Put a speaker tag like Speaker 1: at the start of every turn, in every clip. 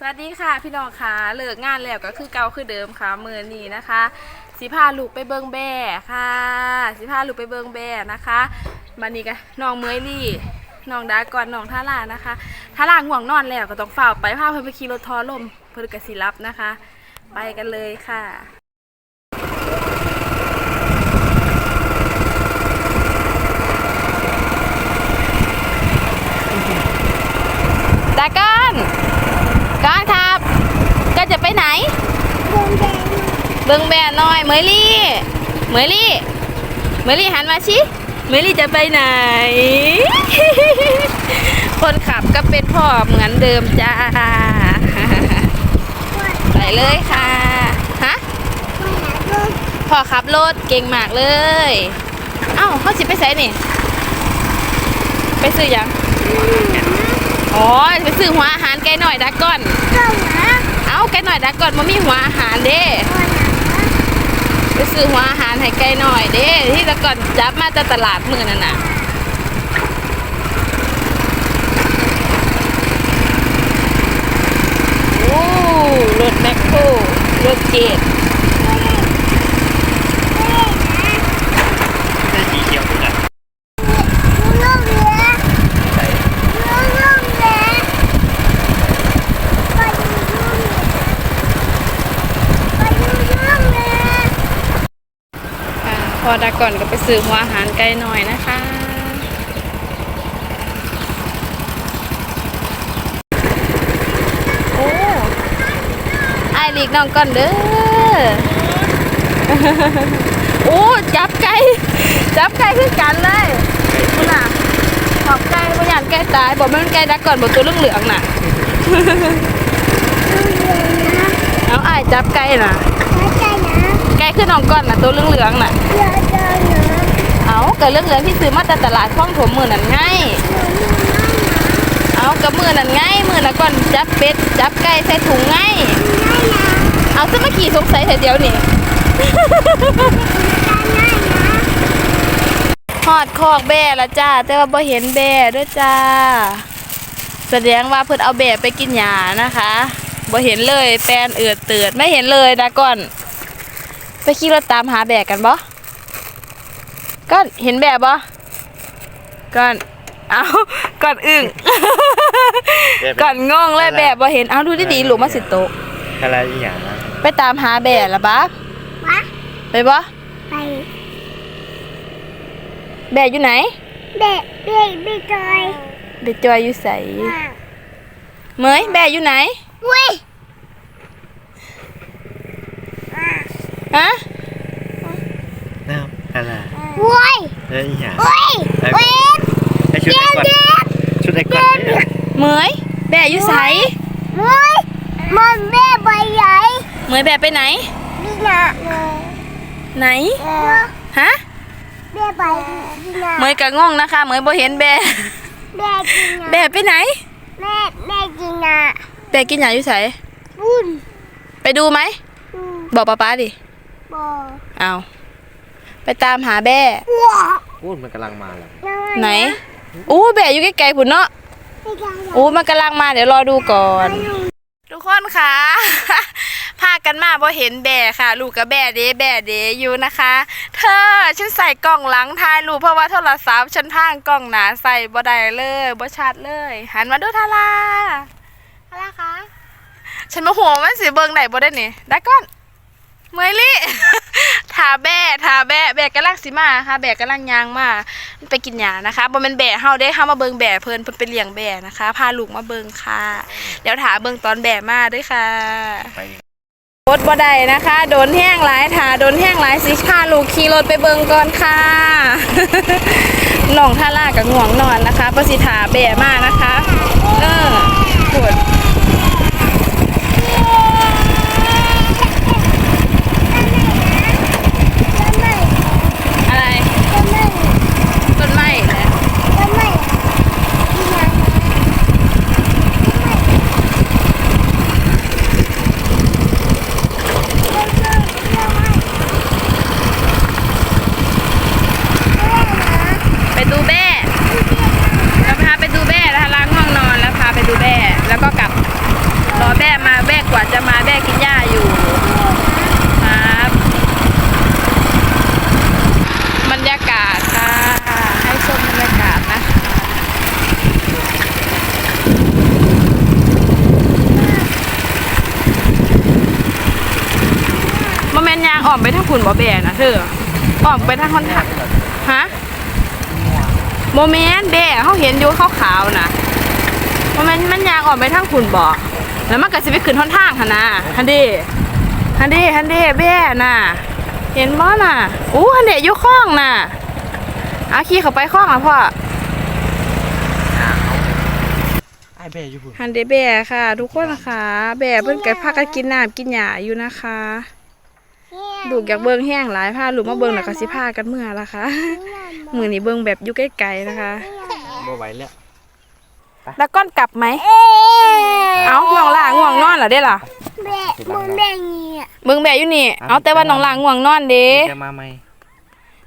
Speaker 1: สวัสดีค่ะพี่น้องค่ะเลิกงานแล้วก็คือเก่าคือเดิมค่ะมือนี้นะคะ สิพาลูกไปเบิงแบ่ค่ะ สิพาลูกไปเบิงแบ่นะคะมานี่กันน้องเมยลี่น้องดาก่อนน้องท่าลานะคะท่าลาง่วงนอนแล้วก็ต้องเฝ้าไปพาเพิ่นไปขี่รถทอลมเพิ่นกสิรับนะคะ ไปกันเลยค่ะ ดาก้อนก้อนครับก็จะไปไหน เบิ่งแบนหน่อยเมยลี่เมยลี่เมยลี่หันมาชิเมยลี่จะไปไหน คนขับก็เป็นพ่อเหมือนเดิมจ้า ไปเลยค่ะ ฮะ พ่อขับรถเก่งมากเลย เอ้าเขาสิไปใส่นี่ ไปซื้อหยัง อ๋อ ไปซื้อหัวอาหารไก่หน่อยดักก่อน เอ้าไก่หน่อยดักก่อนมันมีหัวอาหารเด้ ไปซื้อหัวอาหารให้ไก่หน่อยเด้ที่ตะก่อนจับมาจากตลาดมือนั่นน่ะโอ้รถแมคโครรถเกต
Speaker 2: ได้สีเขียวเหมือนกันใส่
Speaker 1: ค่ะพ อดักก่อนก็ไปซื้อหัวอาหารไก่หน่อยนะคะ โอ้ไอายหลีกน้องก่อนเด้อ โอ้ จับไก่ จับไก่คือกันเลยคุณน่ะขอบไก่บ่อยานไก่ตาย บอกมันไก่ดักก่อนบอกตัวเหลืองๆน่ะ เอาไอายจับไก่น่ะไก่คือน้องก่อนน่ะตัวเหลืองๆน่ะ เอากระเรื่องเหลืองที่ซื้อมาแต่ตลาดคลองถมมือนั่นไงเอากับมือนั่นไงมือละก่อนจับเป็ดจับไก่ใส่ถุงไงเอาซะมาขี่สงสัยแต่เดียวนี่หอดคอกแบ่ละจ้า แต่ว่าบ่เห็นแบ่ด้วยจ้า แสดงว่าเพิ่นเอาแบ่ไปกินหญ้านะคะบ่เห็นเลยแปลนเอือดเตือดไม่เห็นเลยนะก่อน ไปขี่รถตามหาแบ่กันบ่ ก่อนเห็นแบ่บ่ก่อนเอาก่อนอึ้งก่อนงงเลยแบ่บ่เห็นเอาดูดีๆหลุมมาสิโตะ
Speaker 2: อะไรอีกอย่างนะ
Speaker 1: ไปตามหาแบ่ละบ้าไปบ่แบ่อยู่ไหนเบจอยอยู่ใสเหมยแบ่อยู่ไหนฮะ
Speaker 2: น้ำอะไร แล้วอีกอย่างไอชุดไอ้ก่อนชุดไอ้ก่อนเนี่ย
Speaker 1: เหมยแบ่อยู่ใสเหมยแบ่ไปไหนไหนฮะเหมยก็งงนะคะเหมยบ่เห็นแบ่แบ่ไปไหน
Speaker 3: แม่แม่กินอะ
Speaker 1: แบ่กินหยังอยู่ใส
Speaker 3: บุญ
Speaker 1: ไปดูไหม
Speaker 3: อืม
Speaker 1: บอกป้าป้าดิ
Speaker 3: บอ
Speaker 1: เอา ไปตามหาแบ่
Speaker 3: ว้า
Speaker 2: พูดมันกำลังมาแล้ว
Speaker 1: ไหนอู้แบ่อยู่ใกล้ๆผุนเนาะ
Speaker 3: ไม่ได้
Speaker 1: อู้มันกำลังมาเดี๋ยวรอดูก่อน ทุกคนค่ะพากันมาพอเห็นแบ่ค่ะ ลูกกับแบ่เดแบ่เดอยู่นะคะ เธอฉันใส่กล่องหลังถ่ายรูปเพราะว่าโทรศัพท์ฉันทางกล่องหนาใส่บ่ได้เลยบ่ชัดเลย หันมาดูทาราทาราคะฉันมาหัวมันสิเบิ่งได้บ่ได้นี่ได้ก่อน เมยลี่ทาแบ่ทาแบ่แบ่กำลังสิมาค่ะแบ่กำลังยางมาไปกินหญ้านะคะบ่แม่นแบ่เฮาได้เฮามาเบิ่งแบ่เพิ่นเพิ่นไปเลี้ยงแบ่นะคะ พาลูกมาเบิ่งค่ะ เดี๋ยวถาเบิ่งตอนแบ่มาด้วยค่ะรถบ่ได้นะคะ โดนแห้งหลายถาโดนแห้งหลายสิพาลูกขี่รถไปเบิ่งก่อนค่ะน้องท่าล่ากับง่วงนอนนะคะประสิทธาแบ่มานะคะ เออปวดอะไร ต้นไม้แหละไปดูแบ่เราพาไปดูแบ่นะคะล้างห้องนอนแล้วพาไปดูแบ่แล้วก็กลับ อ้อมไปทาง คุณบ่แบนะเธออ้อมไปทางคนทางฮะโมเมนต์แบเขาเห็นอยู่ขาวๆนะโมเมนต์มันยางออกไปทางคุณบ่แล้วมันก็สิไปขึ้นทนทางหนนะฮันเดฮันเดฮันเดแบน่ะ เห็นบ่น่ะอู้ฮันเดอยู่ข้องน่ะเอาขี่เข้าไปข้องอะพ่อ
Speaker 2: ไอ้แบ่อยู่พุ่น
Speaker 1: ฮันเดแบค่ะ ทุกคนนะคะ แบเพิ่นก็พากันกินน้ำกินหญ้าอยู่นะคะ ลูกอยากเบิ่งแห้งหลายพาลูกมาเบิ่งแล้วก็สิพากันเมื่อละค่ะมือนี้เบิ่งแบบอยู่ใกล้ๆนะคะ
Speaker 2: บ่ไหวแล้ว
Speaker 1: แล้วก้อนกลับไหมเอ้าน้องล่าง่วงนอนเหรอเด้ล่ะ
Speaker 3: แม่มึงแม่เงี้ย
Speaker 1: เบิ่งแบบอยู่นี่ เอาแต่ว่าน้องล่าง่วงนอนเด้
Speaker 2: จะมาไหม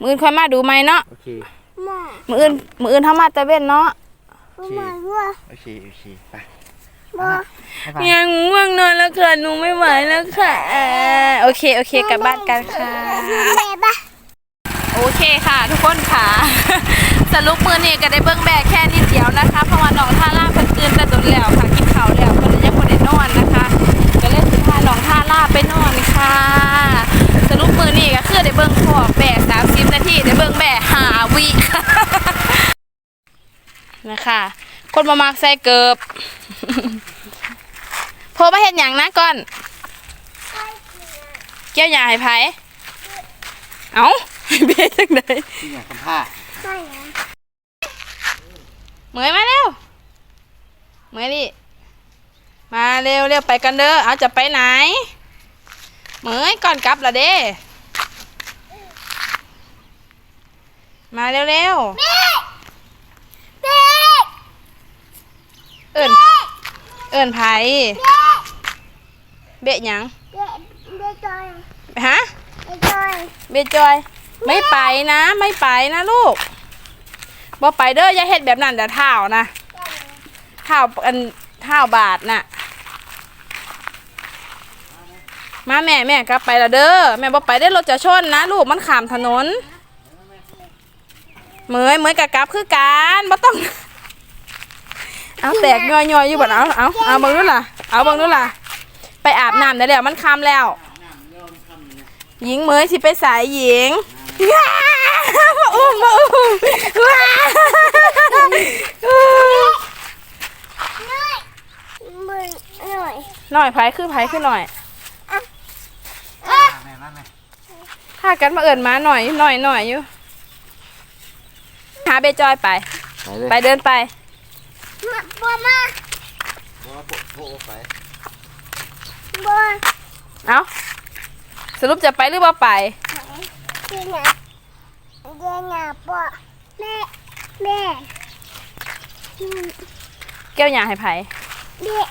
Speaker 1: มื้ออื่นค่อยมาดูไหมเนาะ
Speaker 2: โอเค
Speaker 3: มา
Speaker 1: มื้ออื่นมื้ออื่นเฮามาแต่เว้นเนาะ
Speaker 3: มาว่า
Speaker 2: โอเคโอเคไป
Speaker 3: มา
Speaker 2: บ๊า ยบาย
Speaker 1: ยังง่วงนอนแล้วค่ะหนูไม่ไหวแล้วค่ะ โอเคโอเคกลับบ้านกันค่ะ
Speaker 3: แม่ปะ
Speaker 1: โอเคค่ะ ทุกคนค่ะสรุปมือนี่ก็ได้เบิ้งแบกแค่นิดเดียวนะคะ เพราะว่าน้องท่าล่าเพิ่นตื่นแต่โดนแล้วค่ะกินข้าวแล้วเพิ่นเลยยังบ่ได้นอนนะคะ ก็เลยสิพาน้องท่าล่าไปนอนค่ะสรุปมือนี่ก็คือได้เบิ้งพอแบก30นาทีได้เบิ้งแบก5วิค่ะนะคะ คนมามักใส่เกิบโพมาเฮ็ดหยังนะก่อน เกี่ยวหญ้าให้ไผเอ้าเบี้ยจังได
Speaker 2: ที่อยากทำผ้า
Speaker 3: ไม่นะ
Speaker 1: เหมยมาเร็วเหมยดิมาเร็วเร็วไปกันเด้อเอาจะไปไหนเหมยก่อนกลับละเด้มาเร็วเร็ว
Speaker 3: แม่แม่
Speaker 1: เอิญเอิญไผเบะหยัง
Speaker 3: แม่แม่จอย
Speaker 1: ฮะ
Speaker 3: แม่จอย
Speaker 1: เบะจอย ไม่ไปนะ ไม่ไปนะลูกบ่ไปเด้ออย่าเฮ็ดแบบนั้นเดี๋ยวเท้านะเท้าอันเท้าบาดน่ะมาแม่แม่กลับไปและเด้อแม่บ่ไปได้รถจะชนนะ ลูกมันขามถนนเหมยเหมยกับกลับคือการบ่ต้อง เอาแตกย่อยๆอยู่บ่เอาเอาเอาเบิ่งดูล่ะเอาเบิ่งดูล่ะ ไปอาบน้ำได้แล้วมันคำแล้ว หญิงเหมยสิไปสายหญิงว้ามาอุ้มมาอุ้มว้า
Speaker 3: มือหน่อย
Speaker 1: หน่อยไผคือไผคือหน่อย
Speaker 2: แม่มาแม่
Speaker 1: ถ้ากันมาเอิญมาหน่อยหน่อยหน่อยอยู่หาเบจอยไป
Speaker 2: ไปเลย
Speaker 1: ไปเดินไป
Speaker 3: มา บัวมา
Speaker 2: โอ้โหไป
Speaker 3: บัว
Speaker 1: เอาสรุปจะไปหรือว่าไป
Speaker 3: ที่ไหนเดี๋ยวนะบัวแม่แม่
Speaker 1: แก้วหยาให้ไผ
Speaker 3: เดี๋ยว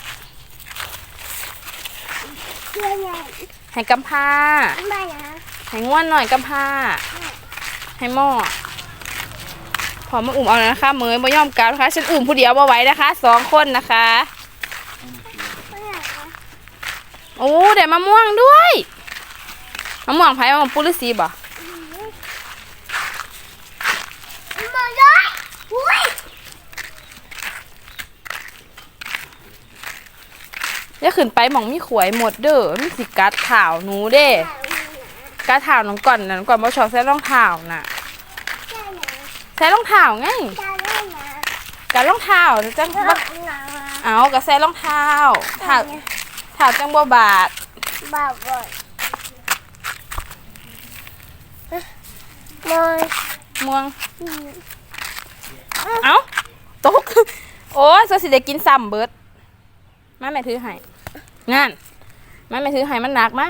Speaker 3: เดี๋ยวนะ
Speaker 1: ให้กำพร้า
Speaker 3: บ้านนะ
Speaker 1: ให้ง่วนหน่อยกำพร้าให้หม้อพ อมาอุ่มเอาแล้วนะคะเมยบ่ยอมกลับนะคะฉันอุ่มผู้เดียวบ่ไหว้นะคะสองคนนะคะ
Speaker 3: บ้านนะ
Speaker 1: โอ้เดี๋ยวมะม่วงด้วยมะม่วงไผ่มะม่วงปุรุสีบ่
Speaker 3: มาเลยอุ้ย
Speaker 1: อย่าขึ้นไปหมองมีขวยหมดเด้อมีสิกัดเท้าหนูเด้กัดเท้าน้องก่อนนะน้องก่อนบ่ชอบใส่รองเท้าน่ะ ใส่รองเท้าไง
Speaker 3: จะเล่นนะ
Speaker 1: กัดรองเท้าจังบ่เอาก็ใส่รองเท้าเท้าเท้าจังบ่บาด
Speaker 3: บ้าบอยมอย
Speaker 1: ม่วงเอ้าตกโอ้ยสสิได้กินซ้ำเบิดมาแม่ถือให้งานมาแม่ถือให้มันหนักมา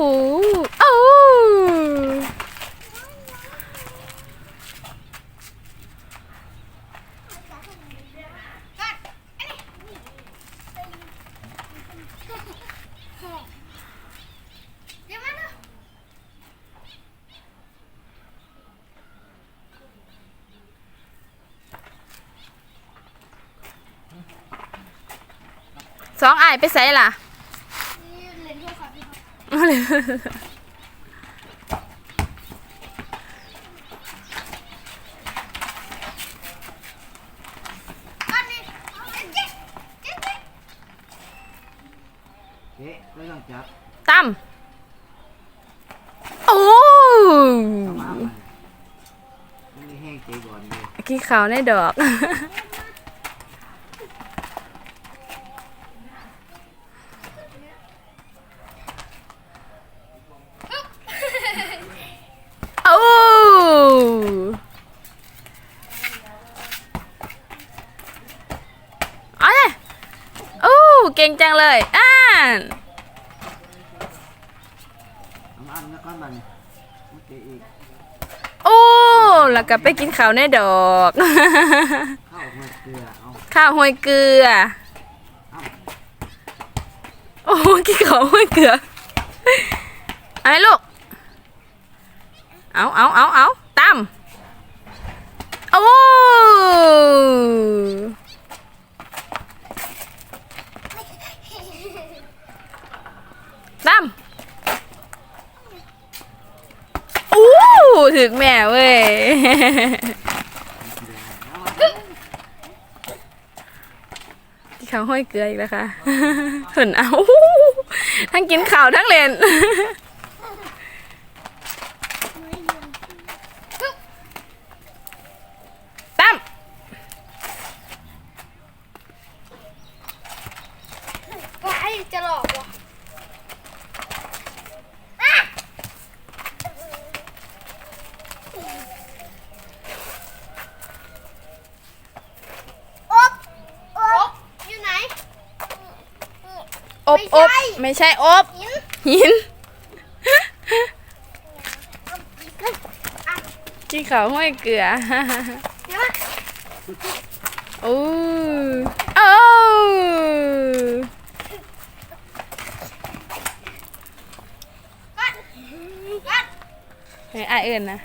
Speaker 1: โอ้
Speaker 2: ส
Speaker 3: อ
Speaker 1: งไอ้ไปใส่ล่ะ เอาเลย
Speaker 2: เอ๊ะไม่ต้องจับ
Speaker 1: ตั้มโอ้
Speaker 2: มามันไม่แห้งใจก่อนเลย
Speaker 1: ขี้ขาวในดอก โอ้เอาเลยโอ้เก่งจังเลย อ่าน
Speaker 2: เอามาอันแล้วก็มันมันเตะอีก
Speaker 1: โอ้แล้วก็ไปกินข้าวในดอก
Speaker 2: ข้าวหัวเกลือเอา
Speaker 1: ข้าวห้วยเกลือ โอ้กินข้าวห้วยเกลือไอ้ลูก เอาเอาเอาเอาตั้มโอ้ตั้มอู้ ถึงแม่เว้ย ที่เขาวห้อยเกลืออีกแล้วค่ะเห็นเอา ทั้งกินข่าวทั้งเล่น ตั้ม
Speaker 3: ว้ายจะหลอกวะอบอบอยู่ไหน
Speaker 1: อบ
Speaker 3: ไม่
Speaker 1: อบ
Speaker 3: ใช่
Speaker 1: ไม่ใช่อบ
Speaker 3: หิน
Speaker 1: หินกินข้าวห้อยเกลือ
Speaker 3: เดี๋ยวมา
Speaker 1: โอ้โอ้
Speaker 3: ก่อนก่อน
Speaker 1: เฮ้ยอายเอื่นนะ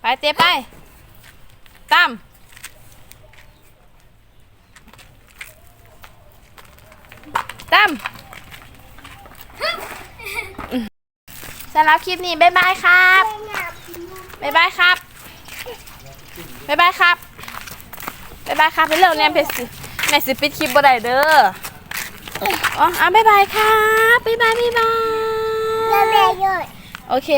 Speaker 1: ไปเต้ไปตั้ม ตั้มสำหรับคลิปนี้บ๊ายบายครับบ๊ายบายครับบ๊ายบายครับบ๊ายบายครับไปเร็วเนี่ยเพชรสิแม่สิปิดคลิปบ่ได้เด้ออ๋ออะบ๊ายบายครับบ๊ายบายบ๊ายบาย
Speaker 3: แล้วแม่ด้วย
Speaker 1: โอเค